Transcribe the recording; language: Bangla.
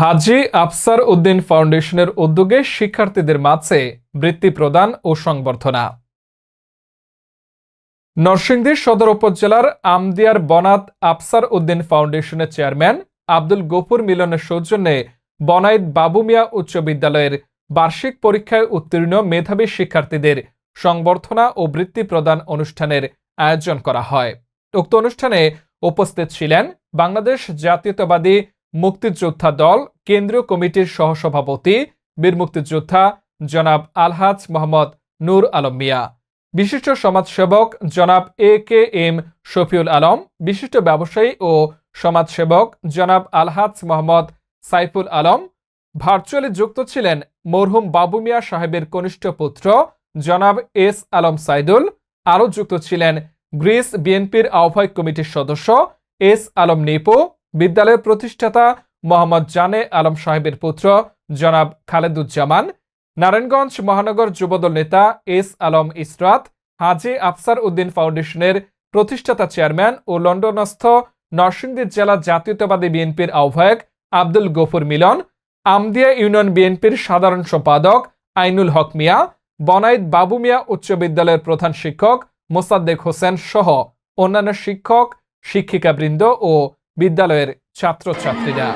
হাজি আফসার উদ্দিন ফাউন্ডেশনের উদ্যোগে শিক্ষার্থীদের মাঝে বৃত্তি প্রদান ও সংবর্ধনা। নরসিংদী সদর উপজেলার আমদিয়ার বনাত আফসার উদ্দিন ফাউন্ডেশনের চেয়ারম্যান আব্দুল গফুর মিলনের সৌজন্যে বনাইত বাবু মিয়া উচ্চ বিদ্যালয়ের বার্ষিক পরীক্ষায় উত্তীর্ণ মেধাবী শিক্ষার্থীদের সংবর্ধনা ও বৃত্তি প্রদান অনুষ্ঠানের আয়োজন করা হয়। উক্ত অনুষ্ঠানে উপস্থিত ছিলেন বাংলাদেশ জাতীয়তাবাদী মুক্তিযোদ্ধা দল, কেন্দ্রীয় কমিটির সহসভাপতি, বীর মুক্তিযোদ্ধা জনাব আলহাজ মোহাম্মদ নূর আলম মিয়া। বিশিষ্ট সমাজসেবক জনাব A K M Shafiul Alam, বিশিষ্ট ব্যবসায়ী ও সমাজসেবক জনাব আলহাজ মোহাম্মদ সাইফুল আলম, ভার্চুয়ালি যুক্ত ছিলেন মরহুম বাবু মিয়া সাহেবের কনিষ্ঠ পুত্র জনাব এস আলম সাইদুল, আরও যুক্ত ছিলেন গ্রিস বিএনপির আহ্বায়ক কমিটির সদস্য এস আলম নিপু বিদ্যালয়ের প্রতিষ্ঠাতা মোহাম্মদ জানে আলম সাহেবের পুত্র জনাব খালেদুজ্জামান, নারায়ণগঞ্জ মহানগর যুবদল নেতা এস আলম ইসরাত, হাজি আফসার উদ্দিন ফাউন্ডেশনের প্রতিষ্ঠাতা চেয়ারম্যান ও লন্ডনস্থ নরসিংদী জেলা জাতীয়তাবাদী বিএনপির আহ্বায়ক আব্দুল গফুর মিলন, আমদিয়া ইউনিয়ন বিএনপির সাধারণ সম্পাদক আইনুল হক মিয়া, বনাইদ বাবু মিয়া উচ্চ বিদ্যালয়ের প্রধান শিক্ষক মোসাদ্দেক হোসেন সহ অন্যান্য শিক্ষক, শিক্ষিকাবৃন্দ ও বিদ্যালয়ের ছাত্রছাত্রীরা।